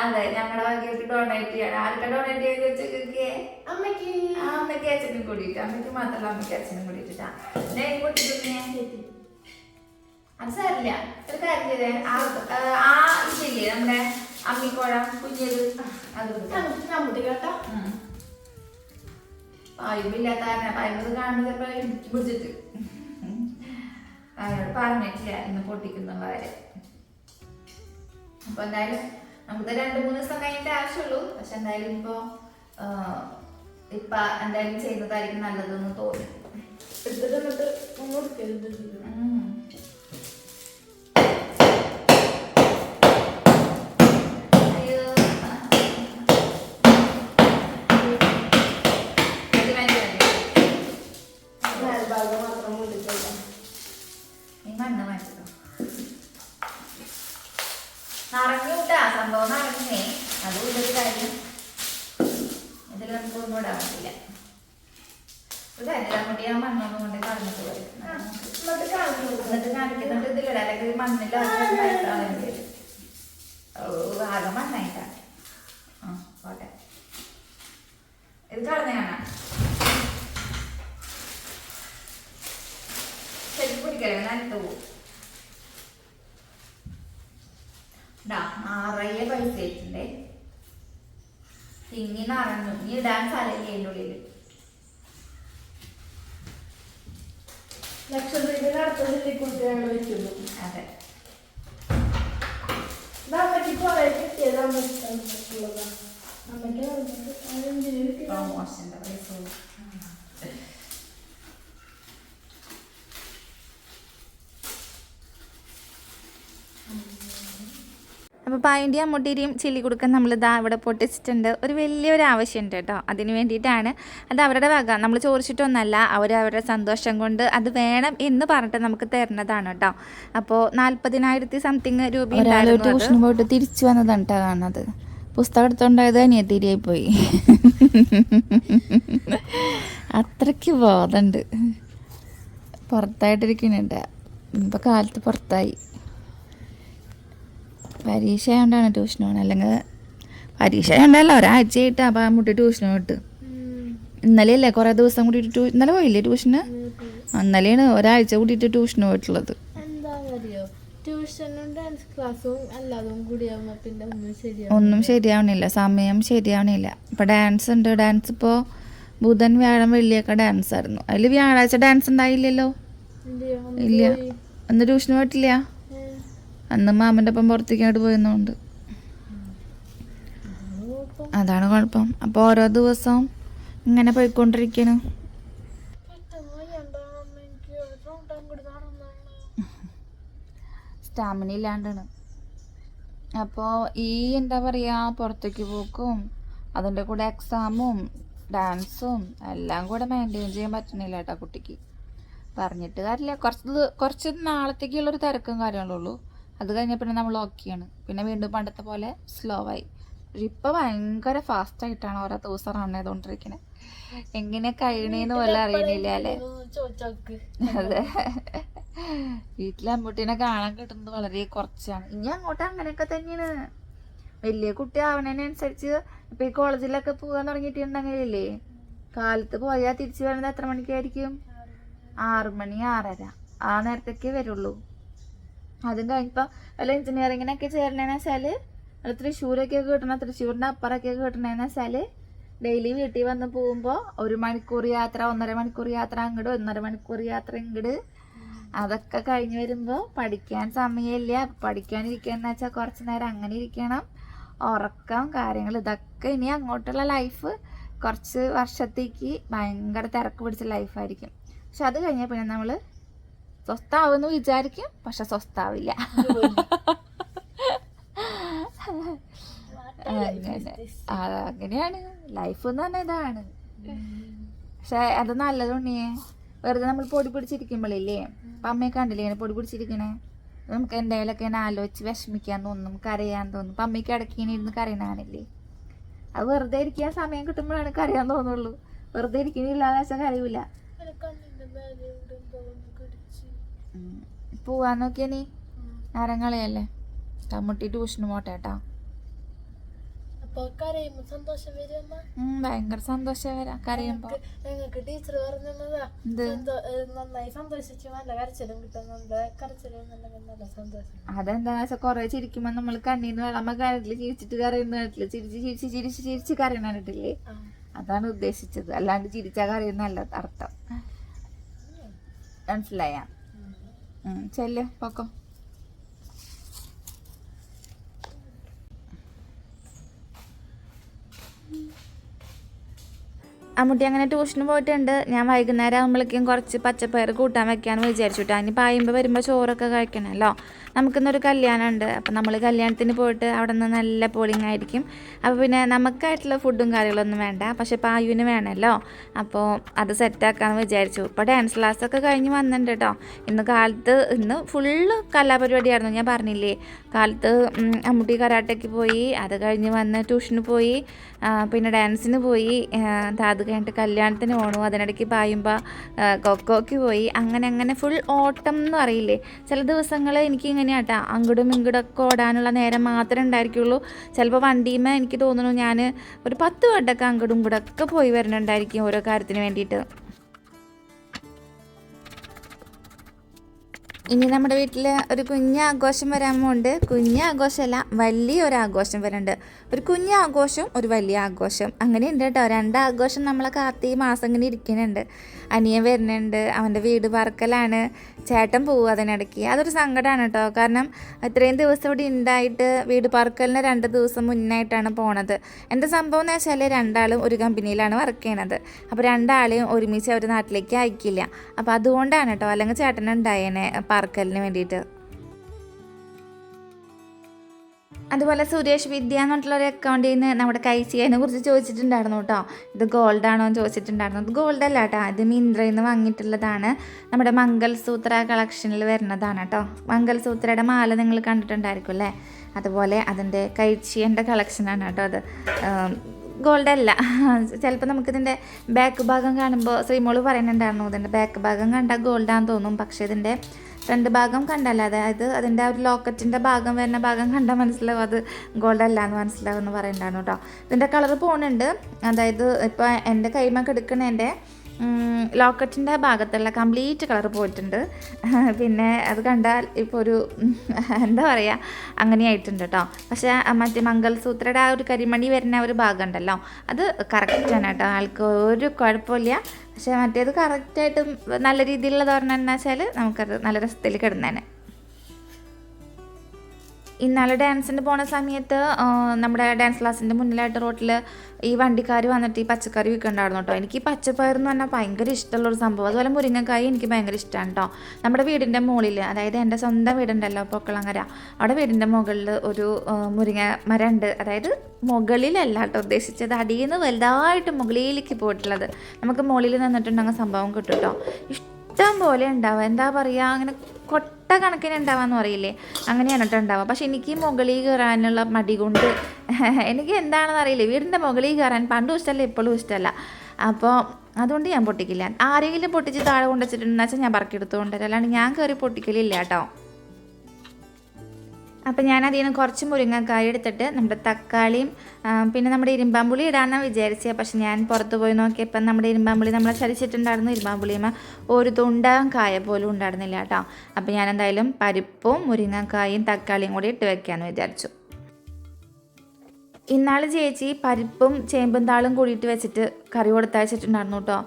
അതെ ഞങ്ങളുടെ വകയ്ക്ക് ഡൊണേറ്റ് ചെയ്യാണ്. ആർക്കാ ഡൊണേറ്റ് ചെയ്ത് വെച്ചൊക്കെ അമ്മയ്ക്ക്. അമ്മയ്ക്ക് അച്ഛനും കൂടിയിട്ട്. അമ്മയ്ക്ക് മാത്രമല്ല അമ്മയ്ക്ക് അച്ഛനും കൂടിയിട്ടാ ഞാൻ പൊട്ടിട്ട് അത് സാരില്ല. ഒരു കാര്യം ചെയ്തേ. ആ ഇതില്ലേ നമ്മുടെ അമ്മിക്കോഴ കുഞ്ഞത്. നമുക്ക് കേട്ടോ. കാരണം പിടിച്ചിട്ട് പറഞ്ഞിട്ടില്ല. ഇന്ന് പൊട്ടിക്കുന്ന അപ്പൊ എന്തായാലും നമുക്ക് രണ്ട് മൂന്ന് ദിവസം കഴിഞ്ഞിട്ട് ആവശ്യമുള്ളൂ. പക്ഷെ എന്തായാലും ഇപ്പോ ഇപ്പൊ എന്തായാലും ചെയ്യുന്നതായിരിക്കും നല്ലതെന്ന് തോന്നി എടുത്തിട്ട് എന്നിട്ട് ഒന്നും എടുക്കരുത്. എന്നിട്ട് ഇതിലിടാം അല്ലെങ്കിൽ മണ്ണിൽ ആകെ മണ്ണായിട്ടാ. ആ പോട്ടെ. ഇത് കളഞ്ഞാണ് ശരി പിടിക്കലേ നട്ടു പോവും. നിറയെ പൈസ ആയിട്ടുണ്ടേ. തിങ്ങി നിറഞ്ഞു. ഇനി ഇടാൻ സ്ഥലമില്ല അതിന്റെ ഉള്ളിൽ ലക്ഷദ്വീപിൽ അടുത്ത ജില്ലയിൽ കുറിച്ച് ഞങ്ങൾ വെക്കുന്നു അതെ ഇത് അമ്മയ്ക്ക് കുറെ കിട്ടിയത് അമ്മയ്ക്ക് അമ്മയ്ക്കുള്ളതാണ് അമ്മയ്ക്ക് വന്നിട്ട് അതെന്തിനു കിട്ടിയത് പ്രൊമോഷന്റെ പൈസ അപ്പോൾ പായന്റെ അമ്മൂട്ടിരിയും ചില്ലി കൊടുക്കാൻ നമ്മൾ ഇതാ ഇവിടെ പൊട്ടിച്ചിട്ടുണ്ട്. ഒരു വലിയൊരു ആവശ്യമുണ്ട് കേട്ടോ. അതിന് വേണ്ടിയിട്ടാണ് അത് അവരുടെ വക. നമ്മൾ ചോദിച്ചിട്ടൊന്നല്ല അവർ അവരുടെ സന്തോഷം കൊണ്ട് അത് വേണം എന്ന് പറഞ്ഞിട്ട് നമുക്ക് തരുന്നതാണ് കേട്ടോ. അപ്പോൾ നാൽപ്പതിനായിരത്തി സംതിങ് രൂപ ട്യൂഷന് പോയിട്ട് തിരിച്ചു വന്നതാണ് കേട്ടോ കാണുന്നത്. പുസ്തകം എടുത്തോണ്ടായത് അനിയത്തിരിയായി പോയി. അത്രയ്ക്ക് ബോധമുണ്ട്. പുറത്തായിട്ടിരിക്കുന്നുണ്ട്. ഇപ്പം കാലത്ത് പുറത്തായി. പരീക്ഷ ആയതുകൊണ്ടാണ് ട്യൂഷൻ പോകണം അല്ലെങ്കിൽ പരീക്ഷ ആയതുകൊണ്ടല്ല ഒരാഴ്ചയായിട്ട് അപ്പം മുട്ടി ട്യൂഷൻ പോയിട്ട്. ഇന്നലെ അല്ലേ കുറേ ദിവസം കൂടിയിട്ട് ട്യൂ ഇന്നലെ പോയില്ലേ ട്യൂഷന്? ഇന്നലെയാണ് ഒരാഴ്ച കൂടിയിട്ട് ട്യൂഷന് പോയിട്ടുള്ളത്. ഒന്നും ശരിയാവും ശരിയാവണില്ല സമയം ശരിയാവണില്ല. ഇപ്പം ഡാൻസ് ഉണ്ട്. ഡാൻസ് ഇപ്പോ ബുധൻ വ്യാഴം വെള്ളിയൊക്കെ ഡാൻസ് ആയിരുന്നു അതിൽ വ്യാഴാഴ്ച ഡാൻസ് ഉണ്ടായില്ലല്ലോ? ഇല്ല അന്ന് ട്യൂഷന് പോയിട്ടില്ല? അന്ന് മാമന്റെ ഒപ്പം പുറത്തേക്ക് അങ്ങോട്ട് അതാണ് കുഴപ്പം. അപ്പോൾ ഓരോ ദിവസവും ഇങ്ങനെ പോയിക്കൊണ്ടിരിക്കുന്നു. സ്റ്റാമിന ഇല്ലാണ്ടാണ്. അപ്പോൾ ഈ എന്താ പറയുക പുറത്തേക്ക് പോക്കും അതിന്റെ കൂടെ എക്സാമും ഡാൻസും എല്ലാം കൂടെ മെയിന്റെയിൻ ചെയ്യാൻ പറ്റണില്ല കേട്ടോ കുട്ടിക്ക്. പറഞ്ഞിട്ട് കാര്യമില്ല കുറച്ച് കുറച്ച് നാളത്തേക്കുള്ളൊരു തിരക്കും കാര്യങ്ങളുള്ളൂ അത് കഴിഞ്ഞ പിന്നെ നമ്മൾ ഓക്കെയാണ് പിന്നെ വീണ്ടും പണ്ടത്തെ പോലെ സ്ലോ ആയി. ഇപ്പം ഭയങ്കര ഫാസ്റ്റായിട്ടാണ് ഓരോ ദിവസം റൺ ചെയ്തുകൊണ്ടിരിക്കുന്നത് എങ്ങനെ കഴിയണേന്ന് പോലെ അറിയണില്ല അല്ലേ? അതെ. വീട്ടിലെ അമ്മൂട്ടീനെ കാണാൻ കിട്ടുന്നത് വളരെ കുറച്ചാണ്. ഇനി അങ്ങോട്ട് അങ്ങനെയൊക്കെ തന്നെയാണ്. വലിയ കുട്ടി ആവണതിനനുസരിച്ച് ഇപ്പൊ ഈ കോളേജിലൊക്കെ പോകാൻ തുടങ്ങിയിട്ടുണ്ടെങ്കിലേ കാലത്ത് പോയാൽ തിരിച്ചു വരുന്നത് എത്ര മണിക്കായിരിക്കും? ആറ് മണി ആറര. ആ നേരത്തേക്കേ വരുള്ളൂ. അതും കഴിഞ്ഞപ്പോൾ വല്ല എഞ്ചിനീയറിങ്ങിനൊക്കെ ചേരണമെന്ന് വെച്ചാൽ അത് തൃശ്ശൂരൊക്കെ കിട്ടണം തൃശ്ശൂരിന്റെ അപ്പുറമൊക്കെ കിട്ടണമെന്ന് വെച്ചാൽ ഡെയിലി വീട്ടിൽ വന്ന് പോകുമ്പോൾ ഒരു മണിക്കൂർ യാത്ര ഒന്നര മണിക്കൂർ യാത്ര അങ്ങോട്ട് ഒന്നര മണിക്കൂർ യാത്ര ഇങ്ങോട്ട് അതൊക്കെ കഴിഞ്ഞ് വരുമ്പോൾ പഠിക്കാൻ സമയമില്ല. പഠിക്കാനിരിക്കുകയെന്ന് വെച്ചാൽ കുറച്ച് നേരം അങ്ങനെ ഇരിക്കണം. ഉറക്കം കാര്യങ്ങൾ ഇതൊക്കെ ഇനി അങ്ങോട്ടുള്ള ലൈഫ് കുറച്ച് വർഷത്തേക്ക് ഭയങ്കര തിരക്ക് പിടിച്ച ലൈഫായിരിക്കും പക്ഷെ അത് കഴിഞ്ഞാൽ പിന്നെ നമ്മൾ സ്വസ്ഥാവുമെന്ന് വിചാരിക്കും പക്ഷെ സ്വസ്ഥാവില്ല. അങ്ങനെയാണ് ലൈഫ് എന്ന് പറഞ്ഞ ഇതാണ്. പക്ഷെ അത് നല്ലതുണ്ണിയേ വെറുതെ നമ്മൾ പൊടി പിടിച്ചിരിക്കുമ്പോഴില്ലേ അപ്പം അമ്മയെ കണ്ടില്ലേ ഇങ്ങനെ പൊടി പിടിച്ചിരിക്കണേ? നമുക്ക് എന്തെങ്കിലുമൊക്കെ ഇങ്ങനെ ആലോചിച്ച് വിഷമിക്കാൻ തോന്നും കരയാൻ തോന്നും. അപ്പം അമ്മയ്ക്ക് ഇടയ്ക്ക് ഇങ്ങനെ ഇരുന്ന് കരയണാണില്ലേ അത് വെറുതെ ഇരിക്കാൻ സമയം കിട്ടുമ്പോഴാണ് കരയാൻ തോന്നുള്ളൂ. വെറുതെ ഇരിക്കണില്ലാന്ന് വെച്ചാൽ കരയൂല. പോവാൻ നോക്കിയ നീ? ഉം. നാരങ്ങളയല്ലേ തമ്മുട്ടി ട്യൂഷന് പോട്ടെ കേട്ടോ ഭയങ്കര സന്തോഷം വരാം. കരയുമ്പോ. ഞങ്ങൾക്ക് ടീച്ചർ പറഞ്ഞതാ എന്ത്? സന്തോ- ഏ, നന്നായി സന്തോഷിച്ചു. നല്ല കരച്ചിലും കിട്ടും. നല്ല കരച്ചിലും എന്നുണ്ടെങ്കിൽ നല്ല സന്തോഷം. അതെന്താ വെച്ചാൽ കുറെ ചിരിക്കുമ്പോ നമ്മൾ കണ്ണീന്ന് വെള്ളം കരട്ടിൽ ചിരിച്ചിട്ട് കരയുന്ന കണ്ടിട്ടില്ല ചിരിച്ച് ചിരിച്ച് ചിരിച്ച് ചിരിച്ച് കരയണ കണ്ടിട്ടില്ലേ? ആ. അതാണ് ഉദ്ദേശിച്ചത്. അല്ലാണ്ട് ചിരിച്ചാ കരയുന്നല്ല അർത്ഥം. മനസ്സിലായ? ചെല്ല് പൊക്കോ. അമ്മുട്ടി അങ്ങനെ ട്യൂഷന് പോയിട്ടുണ്ട്. ഞാൻ വൈകുന്നേരം ആകുമ്പോഴേക്കും കുറച്ച് പച്ചപ്പയർ കൂട്ടാൻ വെക്കാമെന്ന് വിചാരിച്ചു കേട്ടോ അതിന് പായുമ്പോൾ വരുമ്പോൾ ചോറൊക്കെ കഴിക്കണമല്ലോ നമുക്കിന്നൊരു കല്യാണമുണ്ട്. അപ്പം നമ്മൾ കല്യാണത്തിന് പോയിട്ട് അവിടെ നിന്ന് നല്ല പോളിംഗ് ആയിരിക്കും. അപ്പോൾ പിന്നെ നമുക്കായിട്ടുള്ള ഫുഡും കാര്യങ്ങളൊന്നും വേണ്ട. പക്ഷേ പായുവിന് വേണമല്ലോ. അപ്പോൾ അത് സെറ്റാക്കാമെന്ന് വിചാരിച്ചു. ഇപ്പോൾ ഡാൻസ് ക്ലാസ്സൊക്കെ കഴിഞ്ഞ് വന്നിട്ടുണ്ട് കേട്ടോ. ഇന്ന് കാലത്ത് ഇന്ന് ഫുള്ള് കലാപരിപാടിയായിരുന്നു. ഞാൻ പറഞ്ഞില്ലേ? കാലത്ത് അമ്മൂട്ടി കരാട്ടയ്ക്ക് പോയി അത് കഴിഞ്ഞ് വന്ന് ട്യൂഷന് പോയി പിന്നെ ഡാൻസിന് പോയി അത് കഴിഞ്ഞിട്ട് കല്യാണത്തിന് പോണു. അതിനിടയ്ക്ക് പായുമ്പോൾ കൊക്കോക്ക് പോയി. അങ്ങനെ അങ്ങനെ ഫുൾ ഓട്ടം എന്ന് പറയില്ലേ? ചില ദിവസങ്ങൾ എനിക്ക് ഇങ്ങനെയാട്ടാ അങ്ങോട്ടും ഇങ്ങോട്ടൊക്കെ ഓടാനുള്ള നേരം മാത്രമേ ഉണ്ടായിരിക്കുള്ളൂ. ചിലപ്പോൾ വണ്ടിയുമേ എനിക്ക് തോന്നുന്നു ഞാൻ ഒരു പത്ത് വട്ടമൊക്കെ അങ്ങോട്ടും ഇങ്ങോട്ടൊക്കെ പോയി വരുന്നുണ്ടായിരിക്കും ഓരോ കാര്യത്തിന് വേണ്ടിയിട്ട്. ഇനി നമ്മുടെ വീട്ടിൽ ഒരു കുഞ്ഞാഘോഷം വരാമുണ്ട് കുഞ്ഞാഘോഷമല്ല വലിയ ഒരു ആഘോഷം വരുന്നുണ്ട്. ഒരു കുഞ്ഞാഘോഷം ഒരു വലിയ ആഘോഷം. അങ്ങനെ ഉണ്ട് കേട്ടോ രണ്ടാഘോഷം നമ്മളെ കാത്തി മാസം ഇങ്ങനെ ഇരിക്കുന്നുണ്ട്. അനിയൻ വരുന്നുണ്ട് അവന്റെ വീട് പറക്കലാണ്. ചേട്ടൻ പോവും അതിനിടയ്ക്ക്. അതൊരു സങ്കടമാണ് കേട്ടോ കാരണം ഇത്രയും ദിവസം ഇവിടെ ഉണ്ടായിട്ട് വീട് പറക്കലിന് രണ്ട് ദിവസം മുന്നായിട്ടാണ് പോണത്. എന്താ സംഭവം എന്ന് വെച്ചാൽ രണ്ടാളും ഒരു കമ്പനിയിലാണ് വർക്ക് ചെയ്യണത്. അപ്പോൾ രണ്ടാളെയും ഒരുമിച്ച് അവർ നാട്ടിലേക്ക് അയക്കില്ല. അപ്പോൾ അതുകൊണ്ടാണ് കേട്ടോ അല്ലെങ്കിൽ ചേട്ടൻ ഉണ്ടായേനെ പറക്കലിന് വേണ്ടിയിട്ട്. അതുപോലെ സുരേഷ് വിദ്യ എന്ന് പറഞ്ഞിട്ടുള്ള ഒരു അക്കൗണ്ടിൽ നിന്ന് നമ്മുടെ കൈസിയനെ കുറിച്ച് ചോദിച്ചിട്ടുണ്ടായിരുന്നു കേട്ടോ. ഇത് ഗോൾഡ് ആണോ എന്ന് ചോദിച്ചിട്ടുണ്ടായിരുന്നു. ഇത് ഗോൾഡ് അല്ല കേട്ടോ. ഇത് മിന്ത്രയിൽ നിന്ന് വാങ്ങിയിട്ടുള്ളതാണ്. നമ്മുടെ മംഗൾസൂത്ര കളക്ഷനിൽ വരുന്നതാണ് കേട്ടോ. മംഗൾസൂത്രയുടെ മാല നിങ്ങൾ കണ്ടിട്ടുണ്ടായിരിക്കും അല്ലേ? അതുപോലെ അതിന്റെ കൈച്ചിയന്റെ കളക്ഷനാണ് കേട്ടോ അത്. ഗോൾഡ് അല്ല. ചിലപ്പോൾ നമുക്കിതിന്റെ ബാക്ക് ഭാഗം കാണുമ്പോൾ ശ്രീമോൾ പറയുന്നുണ്ടായിരുന്നു ഇതിന്റെ ബാക്ക് ഭാഗം കണ്ടാൽ ഗോൾഡാന്ന് തോന്നും. പക്ഷേ ഇതിന്റെ ഫ്രണ്ട് ഭാഗം കണ്ടല്ല? അതായത് അതിന്റെ ആ ഒരു ലോക്കറ്റിന്റെ ഭാഗം വരുന്ന ഭാഗം കണ്ടാൽ മനസ്സിലാവും. അത് ഗോൾഡ് അല്ല എന്ന് മനസ്സിലാവും എന്ന് പറയണ്ടാണ് കേട്ടോ. ഇതിന്റെ കളർ പോകുന്നുണ്ട് അതായത് ഇപ്പോൾ എന്റെ കൈമൊക്കെ എടുക്കണേന്റെ ലോക്കറ്റിന്റെ ഭാഗത്തുള്ള കംപ്ലീറ്റ് കളർ പോയിട്ടുണ്ട്. പിന്നെ അത് കണ്ടാൽ ഇപ്പോൾ ഒരു എന്താ പറയുക അങ്ങനെയായിട്ടുണ്ട് കേട്ടോ. പക്ഷേ മറ്റേ മംഗൾസൂത്രയുടെ ആ ഒരു കരിമണി വരുന്ന ഒരു ഭാഗം ഉണ്ടല്ലോ അത് കറക്റ്റാണ് കേട്ടോ. ആൾക്ക് ഒരു കുഴപ്പമില്ല. പക്ഷേ മറ്റേത് കറക്റ്റായിട്ടും നല്ല രീതിയിലുള്ള തോരണം എന്ന് വെച്ചാൽ നമുക്കത് നല്ല രസത്തിൽ കിടന്നേനെ. ഇന്നാളെ ഡാൻസിന് പോണ സമയത്ത് നമ്മുടെ ഡാൻസ് ക്ലാസ്സിന്റെ മുന്നിലായിട്ട് റോട്ടിൽ ഈ വണ്ടിക്കാർ വന്നിട്ട് ഈ പച്ചക്കറി വിൽക്കണ്ടായിരുന്നു കേട്ടോ എനിക്ക് ഈ പച്ചപ്പയർ എന്ന് പറഞ്ഞാൽ ഭയങ്കര ഇഷ്ടമുള്ളൊരു സംഭവം. അതുപോലെ മുരിങ്ങക്കായി എനിക്ക് ഭയങ്കര ഇഷ്ടമാണ് കേട്ടോ നമ്മുടെ വീടിന്റെ മുകളിൽ അതായത് എന്റെ സ്വന്തം വീടുണ്ടല്ലോ പൊക്കളങ്ങര. അവിടെ വീടിന്റെ മുകളിൽ ഒരു മുരിങ്ങ മരം ഉണ്ട് അതായത് മുകളിലല്ല കേട്ടോ ഉദ്ദേശിച്ചത്. അടിയിൽ നിന്ന് വലുതായിട്ട് മുകളിലേക്ക് പോയിട്ടുള്ളത്. നമുക്ക് മുകളിൽ നിന്നിട്ടുണ്ടെങ്കിൽ സംഭവം കിട്ടും കേട്ടോ ഇഷ്ടം പോലെ ഉണ്ടാവുക എന്താ പറയുക അങ്ങനെ കൊട്ട കണക്കിന് ഉണ്ടാവാന്ന് പറയില്ലേ? അങ്ങനെയാണ് കേട്ടോ ഉണ്ടാവുക. പക്ഷെ എനിക്ക് മുകളിൽ കയറാനുള്ള മടി കൊണ്ട് എനിക്ക് എന്താണെന്ന് അറിയില്ല. വീടിന്റെ മുകളിൽ കയറാൻ പണ്ടും ഇഷ്ടമല്ല ഇപ്പോഴും ഇഷ്ടമല്ല. അപ്പോൾ അതുകൊണ്ട് ഞാൻ പൊട്ടിക്കില്ല. ആരെങ്കിലും പൊട്ടിച്ച് താഴെ കൊണ്ടുവച്ചിട്ടുണ്ടെന്ന് വെച്ചാൽ ഞാൻ പറക്കിയെടുത്ത് കൊണ്ടുവരാം. അല്ലാണ്ട് ഞാൻ കയറി പൊട്ടിക്കലില്ല കേട്ടോ. അപ്പം ഞാൻ അതിൽ നിന്ന് കുറച്ച് മുരിങ്ങക്കായ എടുത്തിട്ട് നമ്മുടെ തക്കാളിയും പിന്നെ നമ്മുടെ ഇരുമ്പാമ്പുളി ഇടാമെന്നാണ് വിചാരിച്ചത് പക്ഷെ ഞാൻ പുറത്ത് പോയി നോക്കിയപ്പോൾ നമ്മുടെ ഇരുമ്പാമ്പുളി നമ്മൾ ചതിച്ചിട്ടുണ്ടായിരുന്നു. ഇരുമ്പാമ്പുളിയുമ ഒരു തുണ്ടാവും കായ പോലും ഉണ്ടായിരുന്നില്ല കേട്ടോ. അപ്പം ഞാൻ എന്തായാലും പരിപ്പും മുരിങ്ങക്കായും തക്കാളിയും കൂടി ഇട്ട് വെക്കാമെന്ന് വിചാരിച്ചു. ഇന്നാൾ ചേച്ചി പരിപ്പും ചേമ്പും താളും കൂടിയിട്ട് വെച്ചിട്ട് കറി കൊടുത്തയച്ചിട്ടുണ്ടായിരുന്നു കേട്ടോ.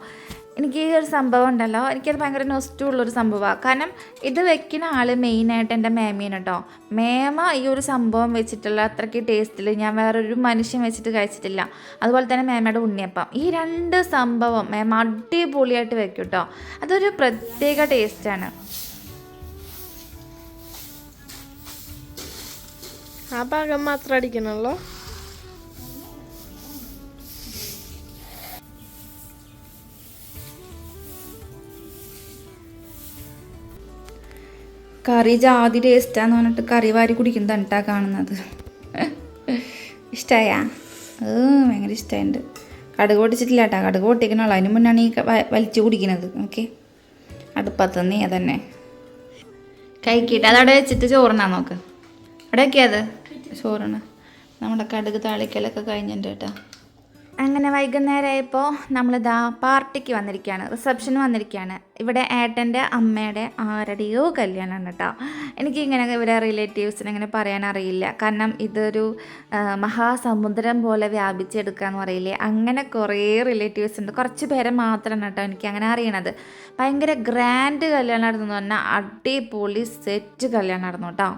എനിക്ക് ഈ ഒരു സംഭവം ഉണ്ടല്ലോ. എനിക്കത് ഭയങ്കര നൊസ്റ്റുള്ളൊരു സംഭവമാണ് കാരണം ഇത് വെക്കുന്ന ആൾ മെയിനായിട്ട് എന്റെ മേമയാണ് കേട്ടോ മേമ ഈ ഒരു സംഭവം വെച്ചിട്ടുള്ള അത്രയ്ക്ക് ടേസ്റ്റിൽ ഞാൻ വേറൊരു മനുഷ്യൻ വെച്ചിട്ട് കഴിച്ചിട്ടില്ല. അതുപോലെ തന്നെ മേമയുടെ ഉണ്ണിയപ്പം. ഈ രണ്ട് സംഭവം മേമ അടിപൊളിയായിട്ട് വെക്കും കേട്ടോ അതൊരു പ്രത്യേക ടേസ്റ്റാണ് ആ ഭാഗം മാത്രം അടിക്കണല്ലോ? കറി ജാതി ടേസ്റ്റാന്ന് പറഞ്ഞിട്ട് കറി വാരി കുടിക്കുന്നതാണ് തണ്ടാ കാണുന്നത്. ഇഷ്ടമായാ ഏ ഭയങ്കര ഇഷ്ടമായിട്ടുണ്ട് കടുക് പൊട്ടിച്ചിട്ടില്ല കേട്ടോ കടുക് പൊട്ടിക്കണുള്ളൂ. അതിന് മുന്നാണ് ഈ വലിച്ചു കുടിക്കുന്നത് ഓക്കെ? അടുപ്പത്തുനിന്ന് അതന്നെ കഴിക്കിട്ട് അതവിടെ വെച്ചിട്ട് ചോറിനാ നോക്ക്. അവിടെ വെക്കിയത് ചോറിന് നമ്മുടെ കടുക് താളിക്കലൊക്കെ കഴിഞ്ഞിട്ടുണ്ട് കേട്ടോ. അങ്ങനെ വൈകുന്നേരമായപ്പോൾ ദാ പാർട്ടിക്ക് വന്നിരിക്കുകയാണ് റിസപ്ഷന് വന്നിരിക്കുകയാണ് ഇവിടെ ഏട്ടന്റെ അമ്മയുടെ ആരുടെയോ കല്യാണമാണ് കേട്ടോ എനിക്ക് ഇങ്ങനെ ഇവരെ റിലേറ്റീവ്സിന് ഇങ്ങനെ പറയാൻ അറിയില്ല കാരണം ഇതൊരു മഹാസമുദ്രം പോലെ വ്യാപിച്ചെടുക്കാന്ന് പറയില്ലേ? അങ്ങനെ കുറേ റിലേറ്റീവ്സ് ഉണ്ട്. കുറച്ച് പേരെ മാത്രമാണ് കേട്ടോ എനിക്ക് അങ്ങനെ അറിയണത്. ഭയങ്കര ഗ്രാൻഡ് കല്യാണം നടന്നു പറഞ്ഞാൽ അടിപൊളി സെറ്റ് കല്യാണം നടന്നു കേട്ടോ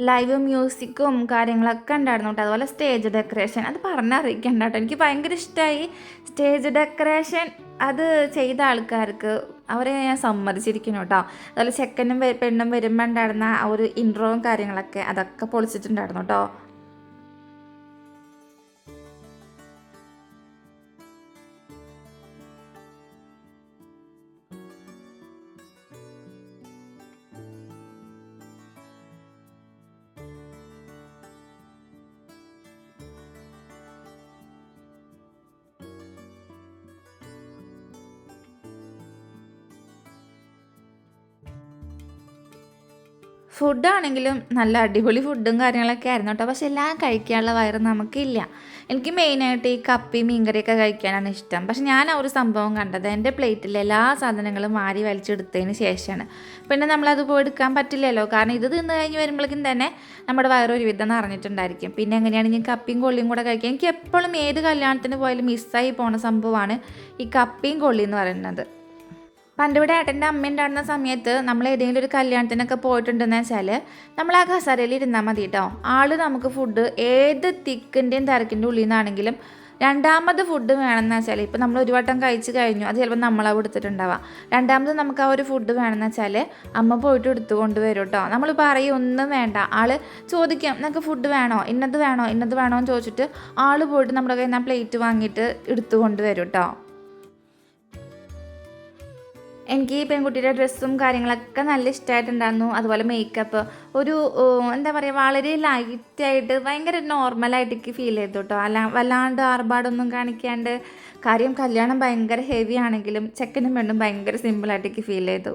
ലൈവ് മ്യൂസിക്കും കാര്യങ്ങളൊക്കെ ഉണ്ടായിരുന്നു കേട്ടോ. അതുപോലെ സ്റ്റേജ് ഡെക്കറേഷൻ അത് പറഞ്ഞറിയിക്കണ്ട കേട്ടോ. എനിക്ക് ഭയങ്കര ഇഷ്ടമായി സ്റ്റേജ് ഡെക്കറേഷൻ അത് ചെയ്ത ആൾക്കാർക്ക് അവരെ ഞാൻ സമ്മതിച്ചിരിക്കുന്നു കേട്ടോ. അതുപോലെ ചെക്കനും പെണ്ണും വരുമ്പോൾ ഉണ്ടായിരുന്ന ആ ഒരു ഇൻട്രോയും കാര്യങ്ങളൊക്കെ അതൊക്കെ പൊളിച്ചിട്ടുണ്ടായിരുന്നു കേട്ടോ. ഫുഡാണെങ്കിലും നല്ല അടിപൊളി ഫുഡും കാര്യങ്ങളൊക്കെ ആയിരുന്നു കേട്ടോ. പക്ഷെ എല്ലാം കഴിക്കാനുള്ള വയറ് നമുക്കില്ല. എനിക്ക് മെയിനായിട്ട് ഈ കപ്പി മീൻകറിയൊക്കെ കഴിക്കാനാണ് ഇഷ്ടം. പക്ഷെ ഞാൻ ആ ഒരു സംഭവം കണ്ടത് എന്റെ പ്ലേറ്റിൽ എല്ലാ സാധനങ്ങളും മാറി വലിച്ചെടുത്തതിന് ശേഷമാണ്. പിന്നെ നമ്മളത് പോയി എടുക്കാൻ പറ്റില്ലല്ലോ. കാരണം ഇത് തിന്ന് കഴിഞ്ഞ് വരുമ്പോഴേക്കും തന്നെ നമ്മുടെ വയറ് ഒരുവിധം നിറഞ്ഞിട്ടുണ്ടായിരിക്കും. പിന്നെ എങ്ങനെയാണ് ഞാൻ കപ്പിയും കൊള്ളിയും കൂടെ കഴിക്കുക? എനിക്ക് എപ്പോഴും ഏത് കല്യാണത്തിന് പോയാലും മിസ്സായി പോണ സംഭവമാണ് ഈ കപ്പിയും കൊള്ളി എന്ന് പറയുന്നത്. പണ്ട് ഇവിടെ ഏട്ടന്റെ അമ്മ ഉണ്ടായിരുന്ന സമയത്ത് നമ്മൾ ഏതെങ്കിലും ഒരു കല്യാണത്തിനൊക്കെ പോയിട്ടുണ്ടെന്ന് വെച്ചാൽ നമ്മൾ ആ കസേരയിൽ ഇരുന്നാൽ മതി കേട്ടോ ആൾ നമുക്ക് ഫുഡ് ഏത് തിക്കിന്റെയും തിരക്കിന്റെ ഉള്ളിൽ നിന്നാണെങ്കിലും രണ്ടാമത് ഫുഡ് വേണമെന്ന് വെച്ചാൽ ഇപ്പം നമ്മൾ ഒരു വട്ടം കഴിച്ച് കഴിഞ്ഞു അത് ചിലപ്പോൾ നമ്മളാ കൊടുത്തിട്ടുണ്ടാവാം രണ്ടാമത് നമുക്ക് ആ ഒരു ഫുഡ് വേണമെന്ന് വെച്ചാൽ അമ്മ പോയിട്ട് എടുത്തു കൊണ്ടുവരും കേട്ടോ നമ്മൾ പറയും ഒന്നും വേണ്ട. ആൾ ചോദിക്കാം നിങ്ങൾക്ക് ഫുഡ് വേണോ? ഇന്നത് വേണോ? ഇന്നത് വേണോ? എന്ന് ചോദിച്ചിട്ട് ആൾ പോയിട്ട് നമ്മുടെ കയ്യിൽ നിന്ന് പ്ലേറ്റ് വാങ്ങിയിട്ട് എടുത്തു കൊണ്ടുവരും കേട്ടോ എനിക്ക് ഈ പെൺകുട്ടിയുടെ ഡ്രസ്സും കാര്യങ്ങളൊക്കെ നല്ല ഇഷ്ടമായിട്ടുണ്ടായിരുന്നു. അതുപോലെ മേക്കപ്പ് ഒരു എന്താ പറയുക വളരെ ലൈറ്റായിട്ട് ഭയങ്കര നോർമലായിട്ട് എനിക്ക് ഫീൽ ചെയ്തു കേട്ടോ അല്ല വല്ലാണ്ട് ആർഭാടൊന്നും കാണിക്കാണ്ട് കാര്യം കല്യാണം ഭയങ്കര ഹെവി ആണെങ്കിലും ചെക്കനും പെണ്ണും ഭയങ്കര സിമ്പിളായിട്ട് എനിക്ക് ഫീൽ ചെയ്തു.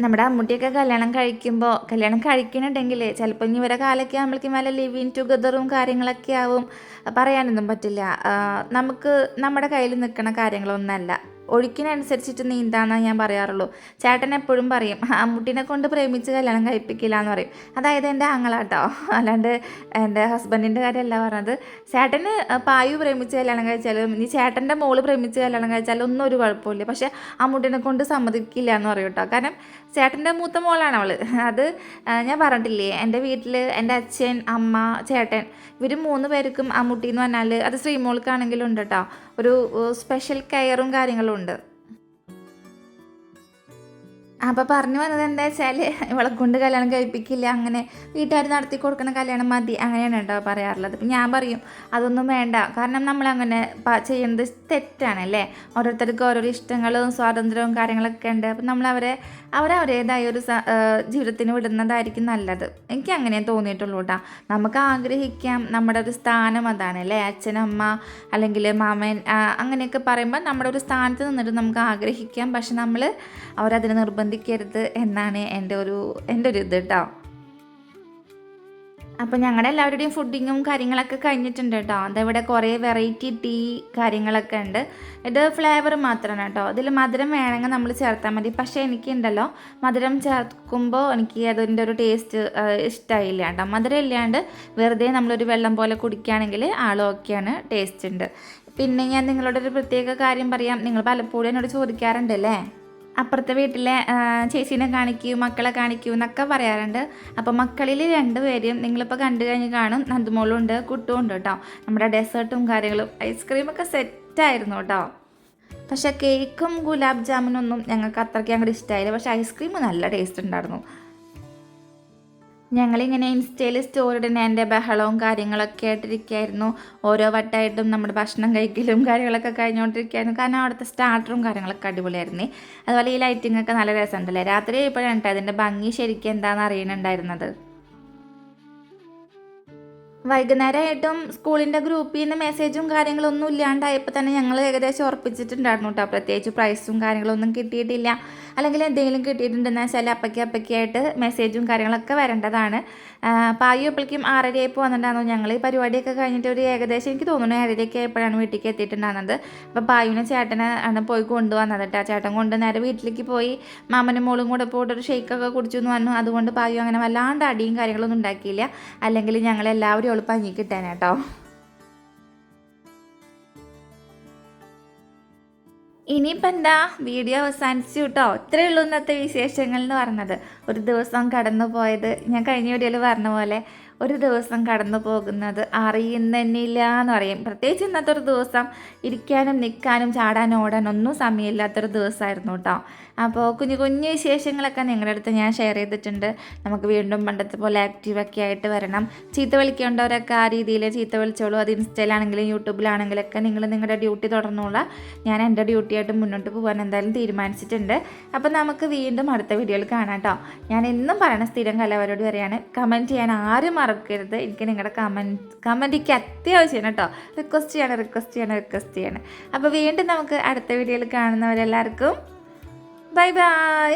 നമ്മുടെ അമ്മൂട്ടിയൊക്കെ കല്യാണം കഴിക്കുമ്പോൾ കല്യാണം കഴിക്കണുണ്ടെങ്കിൽ ചിലപ്പോൾ ഇനി ഇവരെ കാലൊക്കെ ആകുമ്പോഴേക്കും വല്ല ലിവിങ് ടുഗദറും കാര്യങ്ങളൊക്കെ ആവും. പറയാനൊന്നും പറ്റില്ല. നമുക്ക് നമ്മുടെ കയ്യിൽ നിൽക്കുന്ന കാര്യങ്ങളൊന്നല്ല. ഒഴുക്കിനനുസരിച്ചിട്ട് നീന്താന്നാണ് ഞാൻ പറയാറുള്ളൂ. ചേട്ടൻ എപ്പോഴും പറയും അമ്മൂട്ടിനെ കൊണ്ട് പ്രേമിച്ച് കല്യാണം കഴിപ്പിക്കില്ല എന്ന് പറയും. അതായത് എന്റെ ആങ്ങളാട്ടോ. അല്ലാണ്ട് എന്റെ ഹസ്ബൻഡിന്റെ കാര്യമല്ല പറഞ്ഞത്. ചേട്ടന് പായു പ്രേമിച്ച് കല്യാണം കഴിച്ചാലും ഇനി ചേട്ടന്റെ മോൾ പ്രേമിച്ച് കല്യാണം കഴിച്ചാലും ഒന്നും ഒരു കുഴപ്പമില്ല പക്ഷേ അമ്മൂട്ടിനെ കൊണ്ട് സമ്മതിക്കില്ല എന്ന് പറയും കേട്ടോ. കാരണം ചേട്ടന്റെ മൂത്ത മോളാണ് അവൾ അത് ഞാൻ പറഞ്ഞിട്ടില്ലേ എന്റെ വീട്ടിൽ എന്റെ അച്ഛൻ അമ്മ ചേട്ടൻ ഇവർ മൂന്ന് പേർക്കും അമ്മൂട്ടി എന്ന് പറഞ്ഞാൽ അത് ശ്രീമോൾക്കാണെങ്കിലും ഉണ്ട് കേട്ടോ ഒരു സ്പെഷ്യൽ കെയറും കാര്യങ്ങളും ഉണ്ട്. അപ്പോൾ പറഞ്ഞു വന്നത് എന്താ വെച്ചാൽ ഇവളെ കൊണ്ട് കല്യാണം കഴിപ്പിക്കില്ല അങ്ങനെ വീട്ടുകാർ നടത്തി കൊടുക്കുന്ന കല്യാണം മതി അങ്ങനെയാണ് കേട്ടോ പറയാറുള്ളത്. അപ്പം ഞാൻ പറയും അതൊന്നും വേണ്ട കാരണം നമ്മളങ്ങനെ ചെയ്യുന്നത് തെറ്റാണല്ലേ ഓരോരുത്തർക്ക് ഓരോരോ ഇഷ്ടങ്ങളും സ്വാതന്ത്ര്യവും കാര്യങ്ങളൊക്കെ ഉണ്ട്. അപ്പം നമ്മളവരെ അവരവരേതായ ഒരു ജീവിതത്തിന് വിടുന്നതായിരിക്കും നല്ലത്. എനിക്ക് അങ്ങനെ തോന്നിയിട്ടുള്ളൂ കേട്ടോ. നമുക്ക് ആഗ്രഹിക്കാം. നമ്മുടെ ഒരു സ്ഥാനം അതാണ് അല്ലേ? അച്ഛനമ്മ അല്ലെങ്കിൽ മാമൻ അങ്ങനെയൊക്കെ പറയുമ്പോൾ നമ്മുടെ ഒരു സ്ഥാനത്ത് നിന്നിട്ട് നമുക്ക് ആഗ്രഹിക്കാം. പക്ഷെ നമ്മൾ അവരതിനെ നിർബന്ധിക്കരുത് എന്നാണ് എന്റെ ഒരു എന്റെ ഒരു ഇത് കേട്ടോ. അപ്പോൾ ഞങ്ങളുടെ എല്ലാവരുടെയും ഫുഡിങ്ങും കാര്യങ്ങളൊക്കെ കഴിഞ്ഞിട്ടുണ്ട് കേട്ടോ ഇവിടെ കുറേ വെറൈറ്റി ടീ കാര്യങ്ങളൊക്കെ ഉണ്ട്. ഇത് ഫ്ലേവർ മാത്രമാണ് കേട്ടോ ഇതിൽ മധുരം വേണമെങ്കിൽ നമ്മൾ ചേർത്താൽ മതി. പക്ഷേ എനിക്കുണ്ടല്ലോ മധുരം ചേർക്കുമ്പോൾ എനിക്ക് അതിന്റെ ഒരു ടേസ്റ്റ് ഇഷ്ടമായില്ല കേട്ടോ മധുരം ഇല്ലാണ്ട് വെറുതെ നമ്മളൊരു വെള്ളം പോലെ കുടിക്കുകയാണെങ്കിൽ ആളൊക്കെയാണ് ടേസ്റ്റ് ഉണ്ട്. പിന്നെ ഞാൻ നിങ്ങളോടൊരു പ്രത്യേക കാര്യം പറയാം. നിങ്ങൾ പലപ്പോഴും എന്നോട് ചോദിക്കാറുണ്ട് അല്ലേ അപ്പുറത്തെ വീട്ടിലെ ചേച്ചീനെ കാണിക്കൂ മക്കളെ കാണിക്കൂ എന്നൊക്കെ പറയാറുണ്ട്. അപ്പോൾ മക്കളിൽ രണ്ടുപേരും നിങ്ങളിപ്പോൾ കണ്ടു കഴിഞ്ഞ് കാണും. നന്ദുമോളും ഉണ്ട് കുട്ടും ഉണ്ട് കേട്ടോ നമ്മുടെ ഡെസേർട്ടും കാര്യങ്ങളും ഐസ്ക്രീമൊക്കെ സെറ്റായിരുന്നു കേട്ടോ പക്ഷേ കേക്കും ഗുലാബ് ജാമുനൊന്നും ഞങ്ങൾക്ക് അത്രയ്ക്ക് അങ്ങോട്ട് ഇഷ്ടമായില്ല പക്ഷേ ഐസ്ക്രീം നല്ല ടേസ്റ്റ് ഉണ്ടായിരുന്നു. ഞങ്ങളിങ്ങനെ ഇൻസ്റ്റയിൽ സ്റ്റോറി ഇടുന്ന എന്റെ ബഹളവും കാര്യങ്ങളൊക്കെ ആയിട്ടിരിക്കുകയായിരുന്നു ഓരോ വട്ടമായിട്ടും നമ്മുടെ ഭക്ഷണം കഴിക്കലും കാര്യങ്ങളൊക്കെ കഴിഞ്ഞുകൊണ്ടിരിക്കുകയായിരുന്നു കാരണം അവിടുത്തെ സ്റ്റാർട്ടറും കാര്യങ്ങളൊക്കെ അടിപൊളിയായിരുന്നു. അതുപോലെ ഈ ലൈറ്റിംഗ് ഒക്കെ നല്ല രസമുണ്ടല്ലേ? രാത്രി ആയപ്പോഴാണ് കേട്ടോ അതിന്റെ ഭംഗി ശരിക്കും എന്താണെന്ന് അറിയണുണ്ടായിരുന്നത്. വൈകുന്നേരമായിട്ടും സ്കൂളിന്റെ ഗ്രൂപ്പിൽ നിന്ന് മെസ്സേജും കാര്യങ്ങളൊന്നും ഇല്ലാണ്ടായപ്പോൾ തന്നെ ഞങ്ങൾ ഏകദേശം ഉറപ്പിച്ചിട്ടുണ്ടായിരുന്നു കേട്ടോ. പ്രത്യേകിച്ച് പ്രൈസും കാര്യങ്ങളൊന്നും കിട്ടിയിട്ടില്ല. അല്ലെങ്കിൽ എന്തെങ്കിലും കിട്ടിയിട്ടുണ്ടെന്ന് വെച്ചാൽ അപ്പയ്ക്ക് അപ്പയ്ക്കായിട്ട് മെസ്സേജും കാര്യങ്ങളൊക്കെ വരേണ്ടതാണ്. പായു അപ്പോഴേക്കും ആറരയായപ്പോൾ വന്നിട്ടുണ്ടായിരുന്നു. ഞങ്ങൾ ഈ പരിപാടിയൊക്കെ കഴിഞ്ഞിട്ട് ഒരു ഏകദേശം എനിക്ക് തോന്നുന്നു ഏഴരയ്ക്ക് ആയപ്പോഴാണ് വീട്ടിലേക്ക് എത്തിയിട്ടുണ്ടായിരുന്നത്. അപ്പോൾ പായുവിനെ ചേട്ടനെ ആണ് പോയി കൊണ്ടുവന്നത് കേട്ടോ. ചേട്ടൻ കൊണ്ട് നേരെ വീട്ടിലേക്ക് പോയി മാമനും മോളും കൂടെ പോയിട്ട് ഒരു ഷെയ്ക്കൊക്കെ കുടിച്ചു എന്ന് പറഞ്ഞു. അതുകൊണ്ട് പായു അങ്ങനെ വല്ലാണ്ട് അടിയും കാര്യങ്ങളൊന്നും ഉണ്ടാക്കിയില്ല. അല്ലെങ്കിൽ ഞങ്ങൾ എല്ലാവരും അവൾ ഇനിയിപ്പോൾ എന്താ വീഡിയോ അവസാനിച്ചു കേട്ടോ. ഇത്രയേ ഉള്ളൂ ഇന്നത്തെ വിശേഷങ്ങൾ എന്ന് പറഞ്ഞത്. ഒരു ദിവസം കടന്നു പോയത് ഞാൻ കഴിഞ്ഞ വീഡിയോയിൽ പറഞ്ഞ പോലെ ഒരു ദിവസം കടന്നു പോകുന്നത് അറിയുന്നില്ല എന്ന് പറയും. പ്രത്യേകിച്ച് ഇന്നത്തെ ഒരു ദിവസം ഇരിക്കാനും നിൽക്കാനും ചാടാനും ഓടാനും ഒന്നും സമയമില്ലാത്തൊരു ദിവസമായിരുന്നു കേട്ടോ. അപ്പോൾ കുഞ്ഞു കുഞ്ഞു വിശേഷങ്ങളൊക്കെ നിങ്ങളുടെ അടുത്ത് ഞാൻ ഷെയർ ചെയ്തിട്ടുണ്ട്. നമുക്ക് വീണ്ടും പണ്ടത്തെ പോലെ ആക്റ്റീവൊക്കെ ആയിട്ട് വരണം. ചീത്ത വിളിക്കേണ്ടവരൊക്കെ ആ രീതിയിൽ ചീത്ത വിളിച്ചോളൂ. അത് ഇൻസ്റ്റയിലാണെങ്കിലും യൂട്യൂബിലാണെങ്കിലും ഒക്കെ നിങ്ങൾ നിങ്ങളുടെ ഡ്യൂട്ടി തുടർന്നുള്ള ഞാൻ എന്റെ ഡ്യൂട്ടി ആയിട്ട് മുന്നോട്ട് പോകാൻ എന്തായാലും തീരുമാനിച്ചിട്ടുണ്ട്. അപ്പോൾ നമുക്ക് വീണ്ടും അടുത്ത വീഡിയോയിൽ കാണാം കേട്ടോ. ഞാൻ എന്നും പറയണ സ്ഥിരം കലവരോട് വരെയാണ് കമന്റ് ചെയ്യാൻ ആരും മറക്കരുത്. എനിക്ക് നിങ്ങളുടെ കമന്റ് കമന്റ് എനിക്ക് അത്യാവശ്യമാണ് കേട്ടോ. റിക്വസ്റ്റ് ചെയ്യണം റിക്വസ്റ്റ് ചെയ്യണം റിക്വസ്റ്റ് ചെയ്യണം. അപ്പോൾ വീണ്ടും നമുക്ക് അടുത്ത വീഡിയോയിൽ കാണുന്നവരെല്ലാവർക്കും ബൈ ബൈ